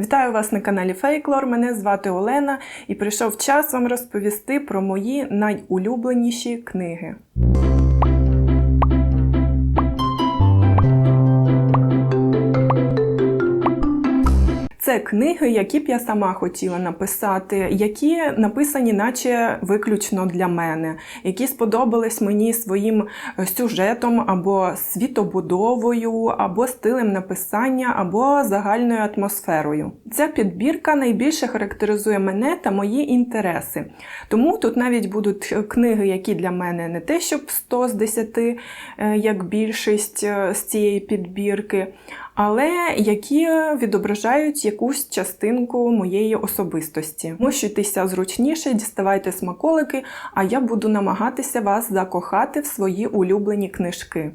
Вітаю вас на каналі Фейклор. Мене звати Олена, і прийшов час вам розповісти про мої найулюбленіші книги. Це книги, які б я сама хотіла написати, які написані, наче виключно для мене, які сподобались мені своїм е, сюжетом або світобудовою, або стилем написання, або загальною атмосферою. Ця підбірка найбільше характеризує мене та мої інтереси. Тому тут навіть будуть книги, які для мене не те, щоб 100 з 10, е, як більшість е, з цієї підбірки але які відображають якусь частинку моєї особистості. Мощуйтеся зручніше, діставайте смаколики, а я буду намагатися вас закохати в свої улюблені книжки.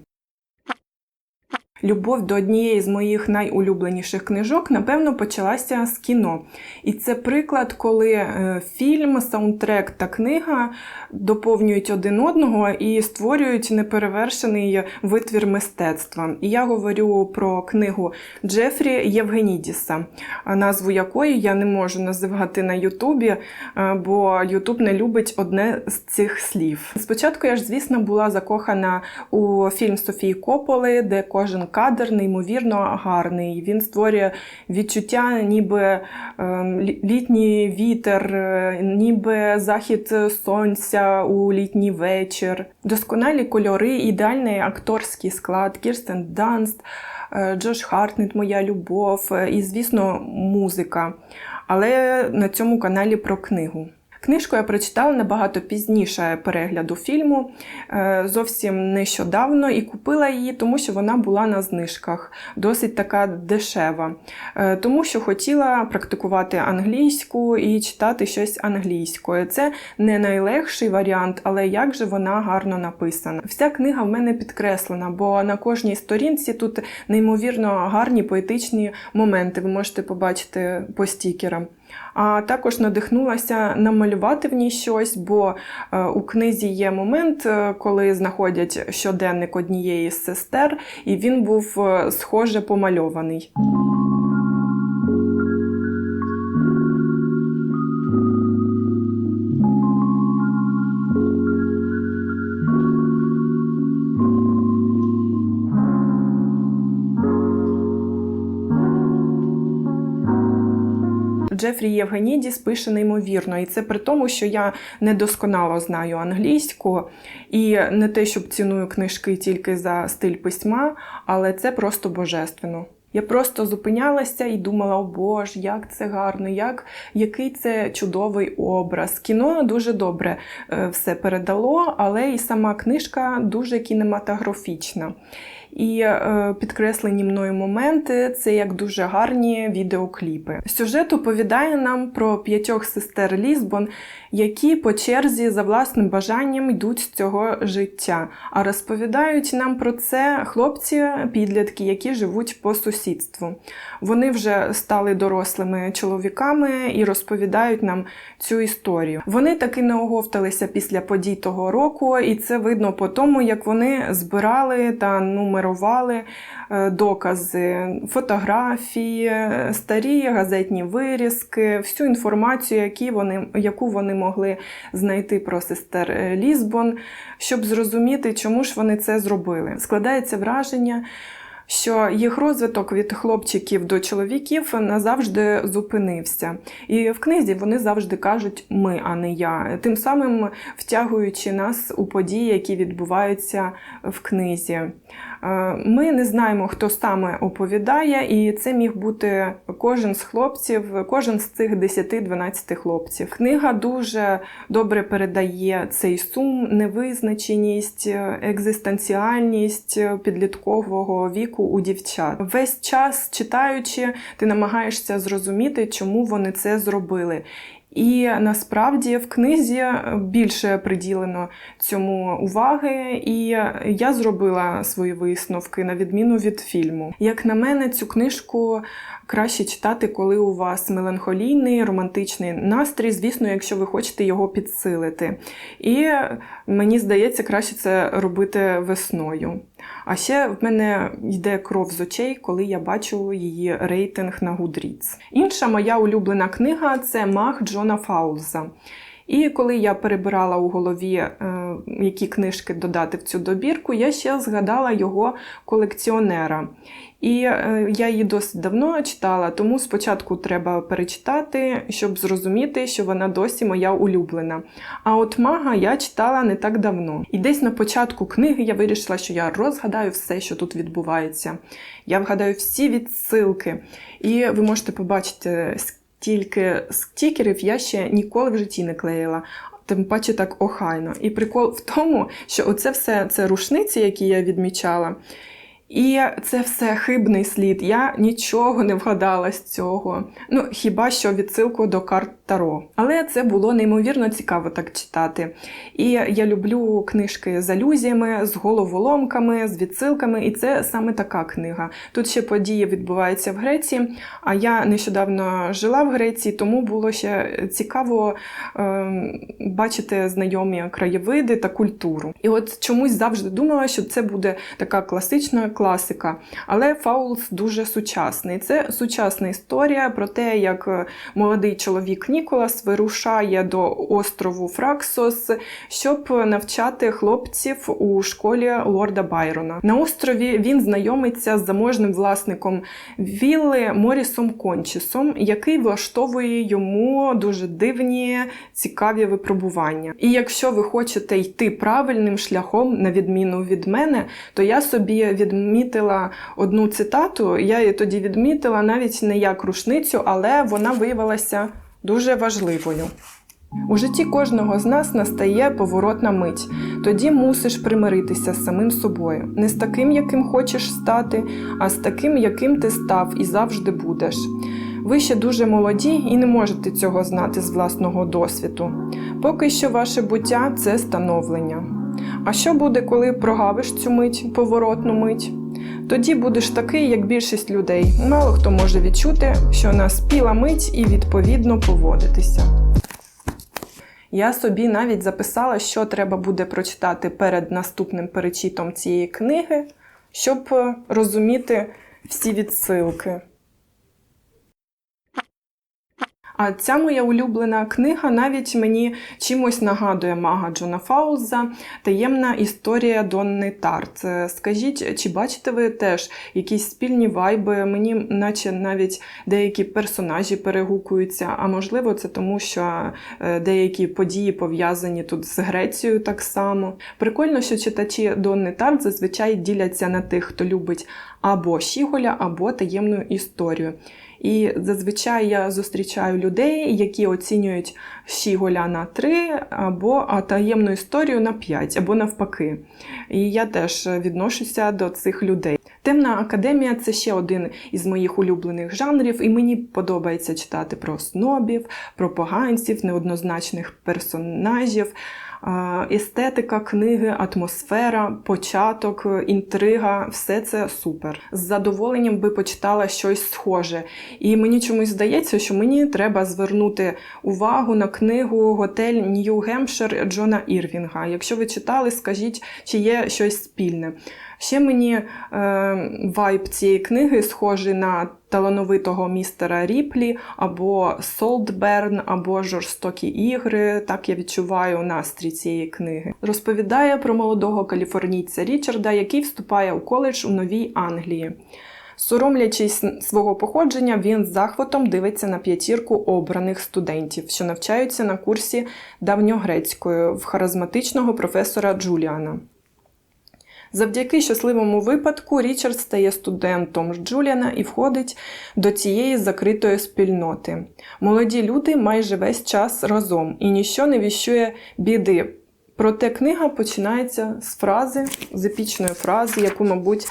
Любов до однієї з моїх найулюбленіших книжок, напевно, почалася з кіно. І це приклад, коли е, фільм, саундтрек та книга доповнюють один одного і створюють неперевершений витвір мистецтва. І я говорю про книгу Джефрі Євгенідіса, назву якої я не можу називати на Ютубі, е, бо Ютуб не любить одне з цих слів. Спочатку я ж, звісно, була закохана у фільм Софії Кополи, де кожен кадр неймовірно гарний. Він створює відчуття, ніби ем, літній вітер, е, ніби захід сонця у літній вечір. Досконалі кольори, ідеальний акторський склад, Кірстен Данст, е, Джош Хартнет, моя любов е, і, звісно, музика. Але на цьому каналі про книгу. Книжку я прочитала набагато пізніше перегляду фільму, е, зовсім нещодавно, і купила її, тому що вона була на знижках, досить така дешева. Е, тому що хотіла практикувати англійську і читати щось англійською. Це не найлегший варіант, але як же вона гарно написана. Вся книга в мене підкреслена, бо на кожній сторінці тут неймовірно гарні поетичні моменти. Ви можете побачити по стікерам а також надихнулася намалювати в ній щось, бо е, у книзі є момент, е, коли знаходять щоденник однієї з сестер, і він був е, схоже помальований. Джефрі Євгенідіс пише неймовірно, і це при тому, що я недосконало знаю англійську і не те, щоб ціную книжки тільки за стиль письма, але це просто божественно. Я просто зупинялася і думала, о Боже, як це гарно, як, який це чудовий образ. Кіно дуже добре е, все передало, але і сама книжка дуже кінематографічна. І е, підкреслені мною моменти це як дуже гарні відеокліпи. Сюжет оповідає нам про п'ятьох сестер Лізбон, які по черзі за власним бажанням йдуть з цього життя. А розповідають нам про це хлопці-підлітки, які живуть по сусідству. Вони вже стали дорослими чоловіками і розповідають нам цю історію. Вони таки не оговталися після подій того року, і це видно по тому, як вони збирали та нумерували е, докази, фотографії, старі газетні вирізки, всю інформацію, які вони, яку вони могли знайти про сестер е, Лізбон, щоб зрозуміти, чому ж вони це зробили. Складається враження що їх розвиток від хлопчиків до чоловіків назавжди зупинився. І в книзі вони завжди кажуть ми, а не я, тим самим втягуючи нас у події, які відбуваються в книзі. Е, ми не знаємо, хто саме оповідає, і це міг бути кожен з хлопців, кожен з цих 10-12 хлопців. Книга дуже добре передає цей сум, невизначеність, екзистенціальність підліткового віку у дівчат. Весь час читаючи, ти намагаєшся зрозуміти, чому вони це зробили. І насправді в книзі більше приділено цьому уваги, і я зробила свої висновки на відміну від фільму. Як на мене, цю книжку краще читати, коли у вас меланхолійний романтичний настрій, звісно, якщо ви хочете його підсилити. І мені здається, краще це робити весною. А ще в мене йде кров з очей, коли я бачу її рейтинг на Goodreads. Інша моя улюблена книга це Мах Джона Фаулза. І коли я перебирала у голові, е, які книжки додати в цю добірку, я ще згадала його колекціонера. І е, я її досить давно читала, тому спочатку треба перечитати, щоб зрозуміти, що вона досі моя улюблена. А от мага я читала не так давно. І десь на початку книги я вирішила, що я розгадаю все, що тут відбувається. Я вгадаю всі відсилки. І ви можете побачити, стільки стікерів я ще ніколи в житті не клеїла. Тим паче так охайно. І прикол в тому, що оце все це рушниці, які я відмічала. І це все хибний слід. Я нічого не вгадала з цього. Ну, хіба що відсилку до карт Таро. Але це було неймовірно цікаво так читати. І я люблю книжки з алюзіями, з головоломками, з відсилками. І це саме така книга. Тут ще події відбуваються в Греції, а я нещодавно жила в Греції, тому було ще цікаво е, бачити знайомі краєвиди та культуру. І от чомусь завжди думала, що це буде така класична класика. Але Фаулс дуже сучасний. Це сучасна історія про те, як молодий чоловік Ніколас вирушає до острову Фраксос, щоб навчати хлопців у школі лорда Байрона. На острові він знайомиться з заможним власником вілли Морісом Кончісом, який влаштовує йому дуже дивні, цікаві випробування. І якщо ви хочете йти правильним шляхом, на відміну від мене, то я собі відмітила одну цитату. Я її тоді відмітила навіть не як рушницю, але вона виявилася дуже важливою. У житті кожного з нас настає поворотна мить. Тоді мусиш примиритися з самим собою, не з таким, яким хочеш стати, а з таким, яким ти став і завжди будеш. Ви ще дуже молоді і не можете цього знати з власного досвіду. Поки що ваше буття це становлення. А що буде, коли прогавиш цю мить, поворотну мить? Тоді будеш такий, як більшість людей. Мало хто може відчути, що наспіла мить і відповідно поводитися. Я собі навіть записала, що треба буде прочитати перед наступним перечитом цієї книги, щоб розуміти всі відсилки. А ця моя улюблена книга навіть мені чимось нагадує мага Джона Фаулза Таємна історія Донни Тарт. Скажіть, чи бачите ви теж якісь спільні вайби? Мені, наче навіть деякі персонажі перегукуються, а можливо, це тому, що е, деякі події пов'язані тут з Грецією так само. Прикольно, що читачі Донни Тарт зазвичай діляться на тих, хто любить або Щіголя, або таємну історію. І зазвичай я зустрічаю людей, які оцінюють Щіголя на 3 або таємну історію на 5, або навпаки. І я теж відношуся до цих людей. Темна академія це ще один із моїх улюблених жанрів, і мені подобається читати про снобів, про поганців, неоднозначних персонажів. Естетика книги, атмосфера, початок, інтрига все це супер. З задоволенням би почитала щось схоже. І мені чомусь здається, що мені треба звернути увагу на книгу Готель Нью-Гемпшир Джона Ірвінга. Якщо ви читали, скажіть, чи є щось спільне. Ще мені е, вайб цієї книги схожий на талановитого містера Ріплі, або Солтберн, або Жорстокі ігри. Так я відчуваю настрій цієї книги. Розповідає про молодого каліфорнійця Річарда, який вступає у коледж у Новій Англії. Соромлячись свого походження, він з захватом дивиться на п'ятірку обраних студентів, що навчаються на курсі давньогрецької в харизматичного професора Джуліана. Завдяки щасливому випадку Річард стає студентом Джуліана і входить до цієї закритої спільноти. Молоді люди майже весь час разом і ніщо не віщує біди. Проте книга починається з фрази, з епічної фрази, яку, мабуть,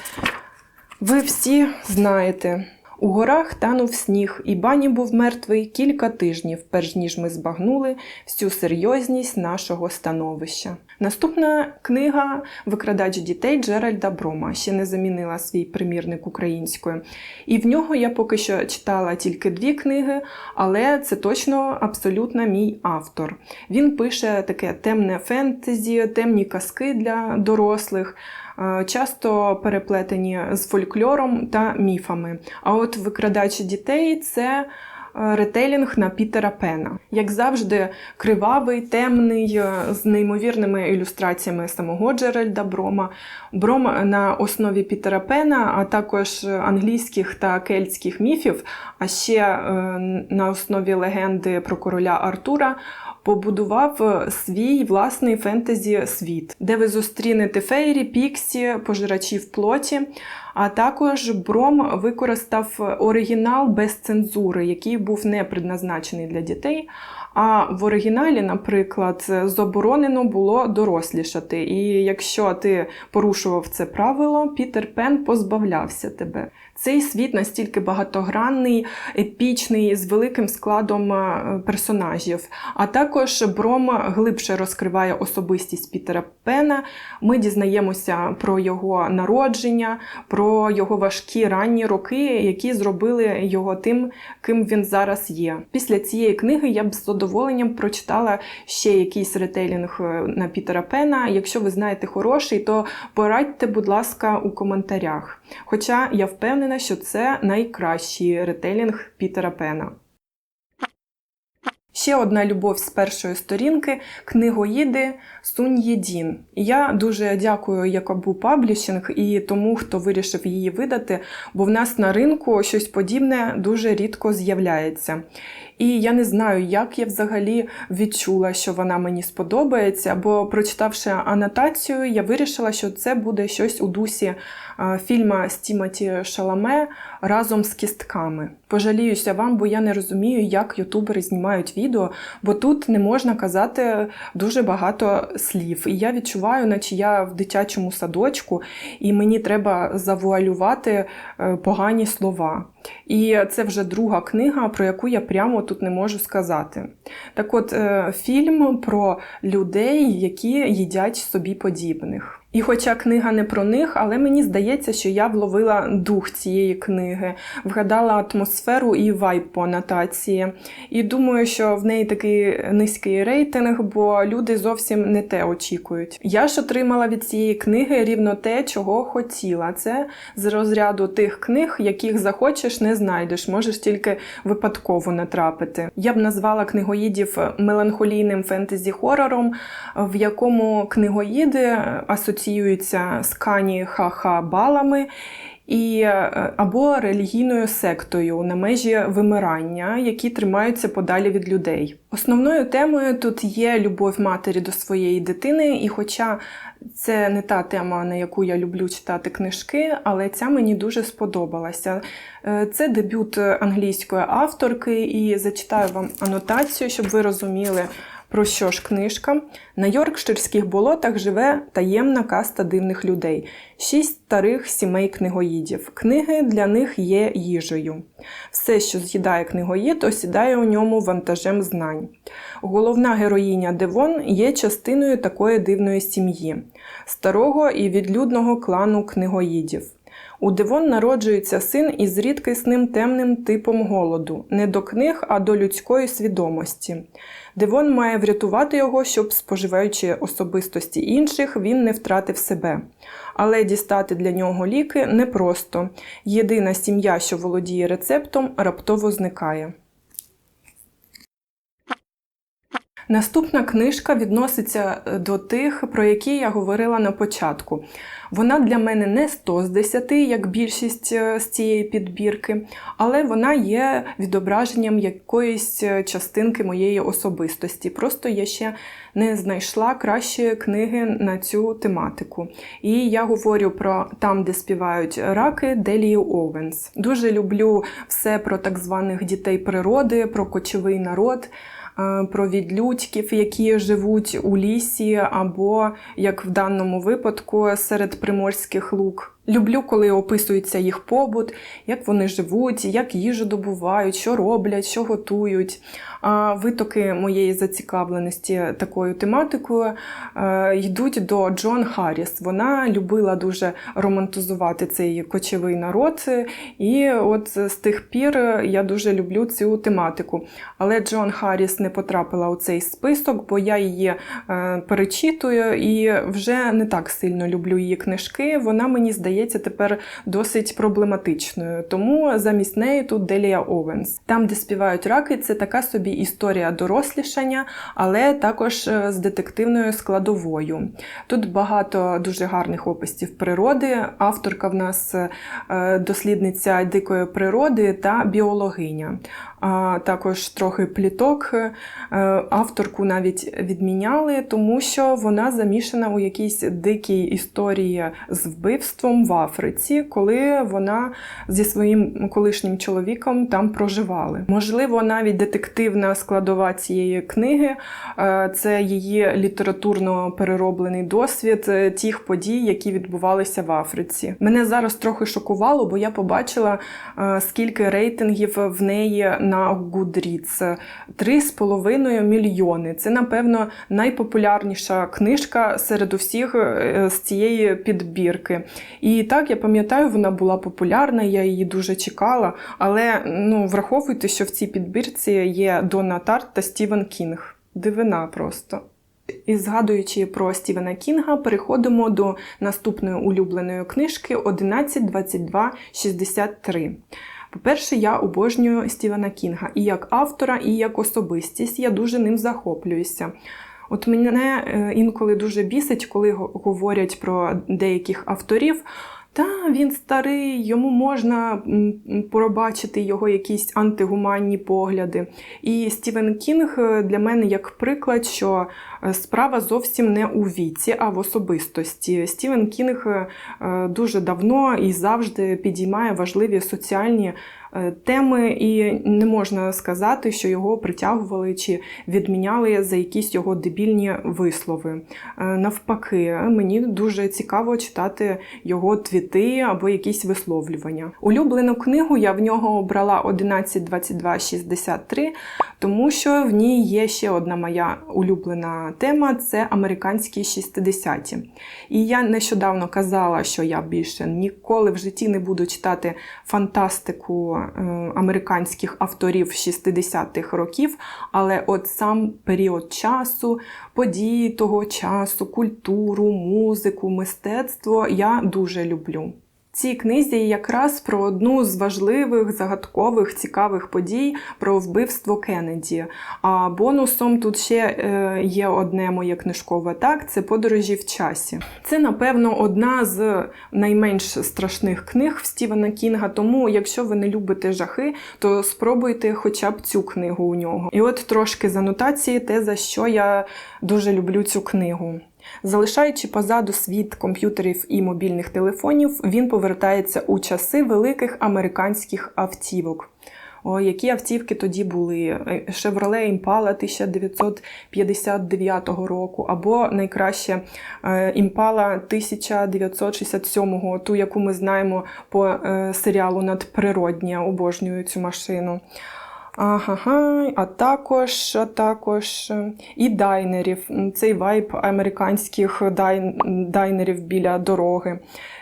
ви всі знаєте. У горах танув сніг, і бані був мертвий кілька тижнів, перш ніж ми збагнули всю серйозність нашого становища. Наступна книга Викрадач дітей Джеральда Брома ще не замінила свій примірник українською. І в нього я поки що читала тільки дві книги, але це точно абсолютно мій автор. Він пише таке темне фентезі, темні казки для дорослих. Часто переплетені з фольклором та міфами. А от викрадачі дітей це. Е, Ретелінг на Пітера Пена. Як завжди, кривавий, темний, е, з неймовірними ілюстраціями самого Джеральда Брома. Бром на основі Пітера Пена, а також англійських та кельтських міфів, а ще е, на основі легенди про короля Артура побудував свій власний фентезі-світ, де ви зустрінете фейрі, піксі, пожирачів плоті. А також Бром використав оригінал без цензури, який був не предназначений для дітей. А в оригіналі, наприклад, заборонено було дорослішати. І якщо ти порушував це правило, Пітер Пен позбавлявся тебе. Цей світ настільки багатогранний, епічний, з великим складом е, персонажів. А також Бром глибше розкриває особистість Пітера Пена. Ми дізнаємося про його народження, про його важкі ранні роки, які зробили його тим, ким він зараз є. Після цієї книги я б з задоволенням прочитала ще якийсь ретейлінг е, на Пітера Пена. Якщо ви знаєте хороший, то порадьте, будь ласка, у коментарях. Хоча я впевнена, що це найкращий ретейлінг Пітера Пена. Ще одна любов з першої сторінки книгоїди Сунь Єдін. Я дуже дякую Якобу Паблішинг і тому, хто вирішив її видати, бо в нас на ринку щось подібне дуже рідко з'являється. І я не знаю, як я взагалі відчула, що вона мені сподобається, бо прочитавши анотацію, я вирішила, що це буде щось у дусі фільма з Тімоті Шаламе разом з кістками. Пожаліюся вам, бо я не розумію, як ютубери знімають відео, бо тут не можна казати дуже багато слів. І я відчуваю, наче я в дитячому садочку, і мені треба завуалювати е, погані слова. І це вже друга книга, про яку я прямо тут не можу сказати. Так от, е, фільм про людей, які їдять собі подібних. І хоча книга не про них, але мені здається, що я вловила дух цієї книги, вгадала атмосферу і вайб по анотації. І думаю, що в неї такий низький рейтинг, бо люди зовсім не те очікують. Я ж отримала від цієї книги рівно те, чого хотіла. Це з розряду тих книг, яких захочеш, не знайдеш, можеш тільки випадково натрапити. Я б назвала книгоїдів меланхолійним фентезі-хорором, в якому книгоїди асоціюються з кані ха-ха балами. І е, або релігійною сектою на межі вимирання, які тримаються подалі від людей. Основною темою тут є любов матері до своєї дитини, і хоча це не та тема, на яку я люблю читати книжки, але ця мені дуже сподобалася. Е, Це дебют англійської авторки, і зачитаю вам анотацію, щоб ви розуміли. Про що ж книжка? На Йоркширських болотах живе таємна каста дивних людей, шість старих сімей книгоїдів. Книги для них є їжею. Все, що з'їдає книгоїд, осідає у ньому вантажем знань. Головна героїня Девон є частиною такої дивної сім'ї, старого і відлюдного клану книгоїдів. У Девон народжується син із рідкісним темним типом голоду, не до книг, а до людської свідомості. Девон має врятувати його, щоб, споживаючи особистості інших, він не втратив себе. Але дістати для нього ліки непросто. Єдина сім'я, що володіє рецептом, раптово зникає. Наступна книжка відноситься до тих, про які я говорила на початку. Вона для мене не 100 з 10, як більшість е, з цієї підбірки, але вона є відображенням якоїсь е, частинки моєї особистості. Просто я ще не знайшла кращої книги на цю тематику. І я говорю про там, де співають раки, Делії Овенс. Дуже люблю все про так званих дітей природи, про кочовий народ. Е, про відлюдьків, які живуть у лісі, або, як в даному випадку, серед приморських лук. Люблю, коли описується їх побут, як вони живуть, як їжу добувають, що роблять, що готують. А витоки моєї зацікавленості такою тематикою е, йдуть до Джон Харріс. Вона любила дуже романтизувати цей кочовий народ, і от з тих пір я дуже люблю цю тематику. Але Джон Харріс не потрапила у цей список, бо я її е, перечитую і вже не так сильно люблю її книжки. Вона мені здається тепер досить проблематичною. Тому замість неї тут Делія Овенс. Там, де співають раки, це така собі історія дорослішання, але також е, з детективною складовою. Тут багато дуже гарних описів природи. Авторка в нас е, дослідниця дикої природи та біологиня. А також трохи пліток. Е, авторку навіть відміняли, тому що вона замішана у якійсь дикій історії з вбивством в Африці, коли вона зі своїм колишнім чоловіком там проживали. Можливо, навіть детективна складова цієї книги е, це її літературно перероблений досвід е, тих подій, які відбувалися в Африці. Мене зараз трохи шокувало, бо я побачила, скільки рейтингів в неї на Goodreads. 3,5 мільйони. Це, напевно, найпопулярніша книжка серед усіх е, з цієї підбірки. І так, я пам'ятаю, вона була популярна, я її дуже чекала. Але ну, враховуйте, що в цій підбірці є Донна Тарт та Стівен Кінг. Дивина просто. І згадуючи про Стівена Кінга, переходимо до наступної улюбленої книжки 11.22.63. По-перше, я обожнюю Стівена Кінга і як автора, і як особистість. Я дуже ним захоплююся. От мене е, інколи дуже бісить, коли говорять про деяких авторів. Та він старий, йому можна пробачити його якісь антигуманні погляди. І Стівен Кінг е, для мене як приклад, що е, справа зовсім не у віці, а в особистості. Стівен Кінг дуже давно і завжди підіймає важливі соціальні Е, теми, і не можна сказати, що його притягували чи відміняли за якісь його дебільні вислови. Е, навпаки, мені дуже цікаво читати його твіти або якісь висловлювання. Улюблену книгу я в нього обрала 11.22.63, тому що в ній є ще одна моя улюблена тема це американські 60-ті. І я нещодавно казала, що я більше ніколи в житті не буду читати фантастику е, американських авторів 60-х років, але от сам період часу, події того часу, культуру, музику, мистецтво я дуже люблю цій книзі якраз про одну з важливих, загадкових, цікавих подій про вбивство Кеннеді. А бонусом тут ще е, є одне моє книжкове так це подорожі в часі. Це, напевно, одна з найменш страшних книг в Стівена Кінга. Тому, якщо ви не любите жахи, то спробуйте хоча б цю книгу у нього. І от трошки з анотації, те, за що я дуже люблю цю книгу. Залишаючи позаду світ комп'ютерів і мобільних телефонів, він повертається у часи великих американських автівок. О, Які автівки тоді були? Chevrolet Impala 1959 року, або найкраще Impala 1967, ту, яку ми знаємо по е, серіалу Надприроднє, обожнюю цю машину. Ага, а також а також е, і дайнерів. Цей вайб американських дай, дайнерів біля дороги.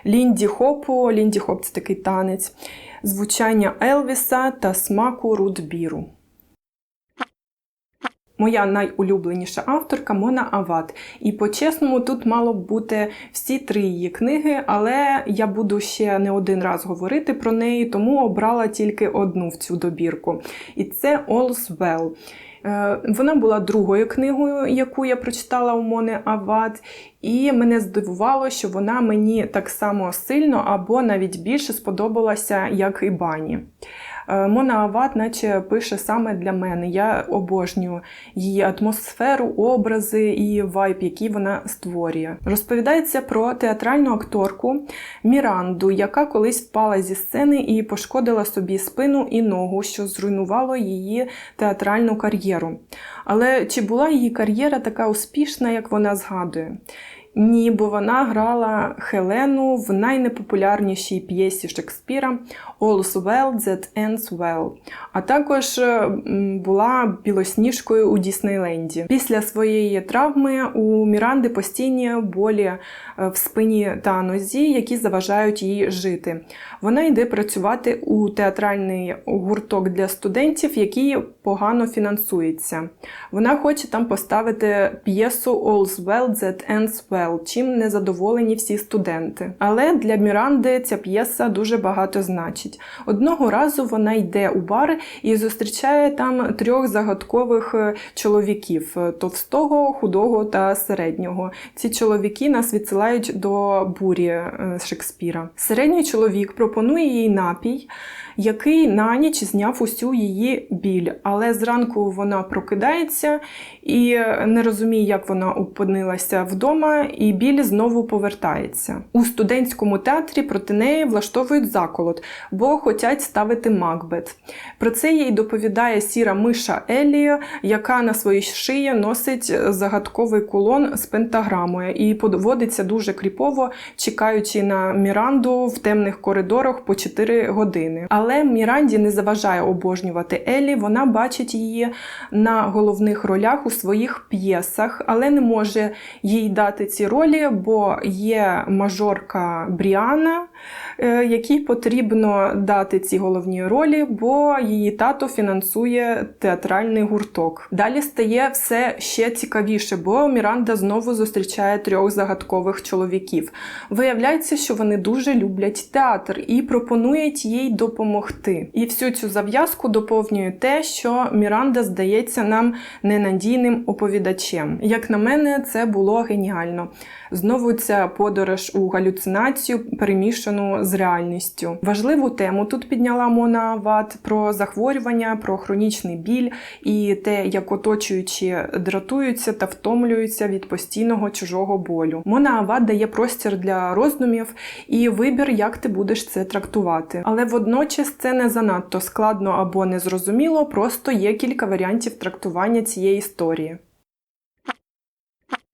Лінді Хопу, Лінді Хоп це такий танець, звучання Елвіса та смаку рудбіру. Моя найулюбленіша авторка Мона Ават. І по-чесному, тут мало б бути всі три її книги, але я буду ще не один раз говорити про неї, тому обрала тільки одну в цю добірку. І це All's Well. Е, вона була другою книгою, яку я прочитала у Мони Ават, і мене здивувало, що вона мені так само сильно або навіть більше сподобалася, як і Бані. Е, Мона Ават, наче пише саме для мене. Я обожнюю її атмосферу, образи і вайб, який вона створює. Розповідається про театральну акторку Міранду, яка колись впала зі сцени і пошкодила собі спину і ногу, що зруйнувало її театральну кар'єру. Але чи була її кар'єра така успішна, як вона згадує? Ні, бо вона грала Хелену в найнепопулярнішій п'єсі Шекспіра All's Well That Ends Well, а також е, була білосніжкою у Діснейленді. Після своєї травми у Міранди постійні болі е, в спині та нозі, які заважають їй жити. Вона йде працювати у театральний гурток для студентів, який погано фінансується. Вона хоче там поставити п'єсу All's Well That Ends Well, чим не задоволені всі студенти. Але для Міранди ця п'єса дуже багато значить. Одного разу вона йде у бар і зустрічає там трьох загадкових е, чоловіків: товстого, худого та середнього. Ці чоловіки нас відсилають до бурі е, Шекспіра. Середній чоловік пропонує їй напій, який на ніч зняв усю її біль. Але зранку вона прокидається і не розуміє, як вона опинилася вдома, і біль знову повертається. У студентському театрі проти неї влаштовують заколот, бо хочуть ставити Макбет. Про це їй доповідає сіра миша Елі, яка на своїй шиї носить загадковий кулон з пентаграмою і поводиться дуже кріпово, чекаючи на Міранду в темних коридорах по 4 години. Але Міранді не заважає обожнювати Елі, вона бачить її на головних ролях у своїх п'єсах, але не може їй дати ці ролі, бо є мажорка Бріана, якій потрібно дати ці головні ролі, бо її тато фінансує театральний гурток. Далі стає все ще цікавіше, бо Міранда знову зустрічає трьох загадкових чоловіків. Виявляється, що вони дуже люблять театр і пропонують їй допомогти. І всю цю зав'язку доповнює те, що Міранда здається нам ненадійним оповідачем. Як на мене, це було геніально. Знову ця подорож у галюцинацію, перемішану з реальністю. Важливу тему тут підняла Мона Ават про захворювання, про хронічний біль і те, як оточуючі дратуються та втомлюються від постійного чужого болю. Мона Ават дає простір для роздумів і вибір, як ти будеш це трактувати. Але водночас це не занадто складно або незрозуміло, просто є кілька варіантів трактування цієї історії.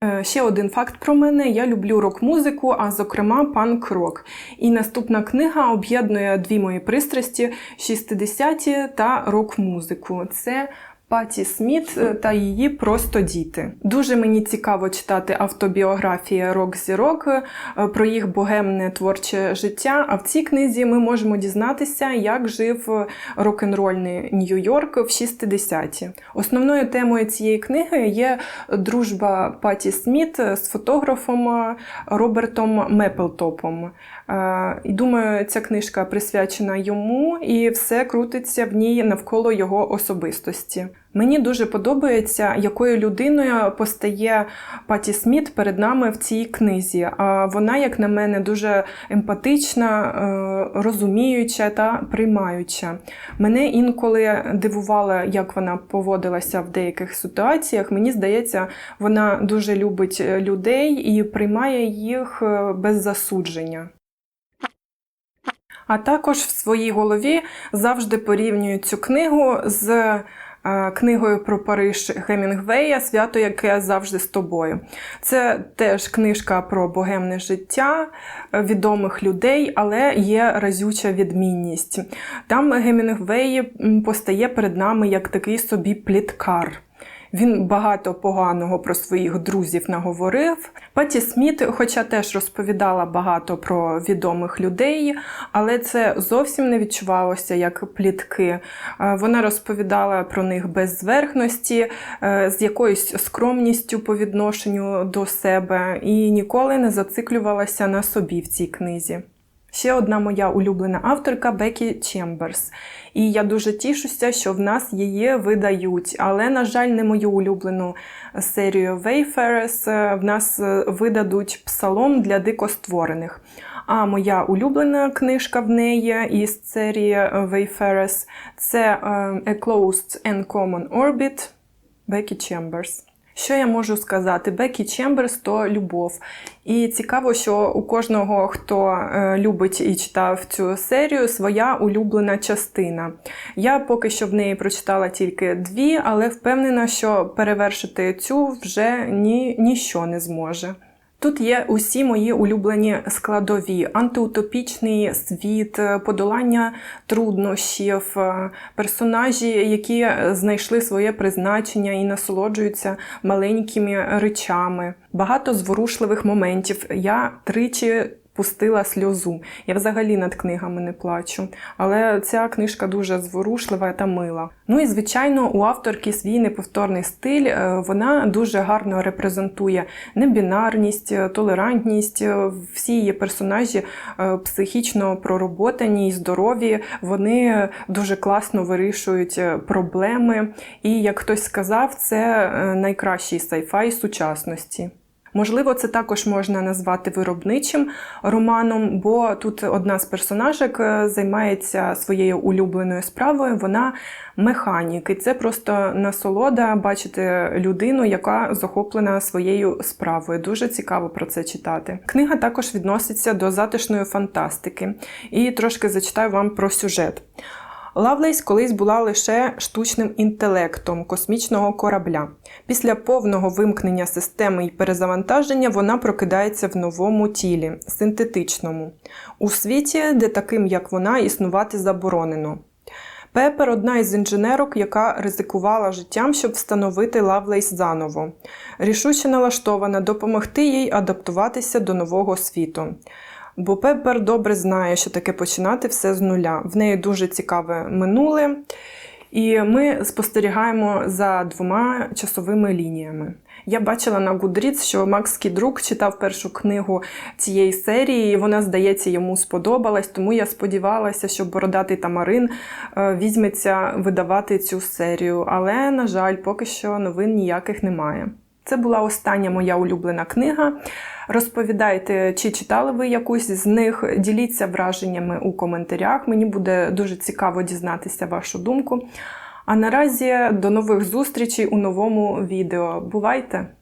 Е, Ще один факт про мене: я люблю рок-музику, а зокрема панк-рок. І наступна книга об'єднує дві мої пристрасті: 60-ті та рок-музику. Це Паті Сміт е, та її просто діти. Дуже мені цікаво читати автобіографії рок-зірок е, про їх богемне творче життя. А в цій книзі ми можемо дізнатися, як жив рок-н-рольний Нью-Йорк в 60-ті. Основною темою цієї книги є дружба Паті Сміт з фотографом Робертом Меплтопом. Е, І думаю, ця книжка присвячена йому, і все крутиться в ній навколо його особистості. Мені дуже подобається, якою людиною постає Паті Сміт перед нами в цій книзі. А вона, як на мене, дуже емпатична, е, розуміюча та приймаюча. Мене інколи дивувало, як вона поводилася в деяких ситуаціях. Мені здається, вона дуже любить людей і приймає їх е, без засудження. А також в своїй голові завжди порівнюю цю книгу з е, книгою про Париж Гемінгвея Свято, яке завжди з тобою. Це теж книжка про богемне життя е, відомих людей, але є разюча відмінність. Там Гемінгвей постає перед нами як такий собі пліткар. Він багато поганого про своїх друзів наговорив. Паті Сміт, хоча теж розповідала багато про відомих людей, але це зовсім не відчувалося як плітки. Е, Вона розповідала про них без зверхності, е, з якоюсь скромністю по відношенню до себе і ніколи не зациклювалася на собі в цій книзі. Ще одна моя улюблена авторка Бекі Чемберс. І я дуже тішуся, що в нас її видають. Але, на жаль, не мою улюблену серію Wayfarers в нас е, видадуть псалом для дикостворених. А моя улюблена книжка в неї із серії Wayfarers це е, A Closed and Common Orbit Бекі Чемберс. Що я можу сказати? Бекі Чемберс то любов. І цікаво, що у кожного, хто е, любить і читав цю серію, своя улюблена частина. Я поки що в неї прочитала тільки дві, але впевнена, що перевершити цю вже ні, ніщо не зможе. Тут є усі мої улюблені складові: антиутопічний світ, е, подолання труднощів, е, персонажі, які знайшли своє призначення і насолоджуються маленькими речами. Багато зворушливих моментів. Я тричі пустила сльозу. Я взагалі над книгами не плачу. Але ця книжка дуже зворушлива та мила. Ну і звичайно, у авторки свій неповторний стиль. Е, Вона дуже гарно репрезентує небінарність, е, толерантність. Е, Всі її персонажі психічно пророботані і здорові. Вони дуже класно вирішують проблеми. І як хтось сказав, це найкращий сайфай сучасності. Можливо, це також можна назвати виробничим романом, бо тут одна з персонажок е, займається своєю улюбленою справою. Вона механік, і це просто насолода бачити людину, яка захоплена своєю справою. Дуже цікаво про це читати. Книга також відноситься до затишної фантастики, і трошки зачитаю вам про сюжет. Лавлейс колись була лише штучним інтелектом космічного корабля. Після повного вимкнення системи і перезавантаження вона прокидається в новому тілі, синтетичному, у світі, де таким, як вона, існувати заборонено. Пепер одна із інженерок, яка ризикувала життям, щоб встановити Лавлейс заново. Рішуче налаштована допомогти їй адаптуватися до нового світу. Бо Пеппер добре знає, що таке починати все з нуля. В неї дуже цікаве минуле. І ми спостерігаємо за двома часовими лініями. Я бачила на Goodreads, що Макс Кідрук читав першу книгу цієї серії, і вона, здається, йому сподобалась, тому я сподівалася, що бородатий Тамарин е, візьметься видавати цю серію. Але, на жаль, поки що новин ніяких немає. Це була остання моя улюблена книга. Розповідайте, чи читали ви якусь з них, діліться враженнями у коментарях. Мені буде дуже цікаво дізнатися вашу думку. А наразі до нових зустрічей у новому відео. Бувайте!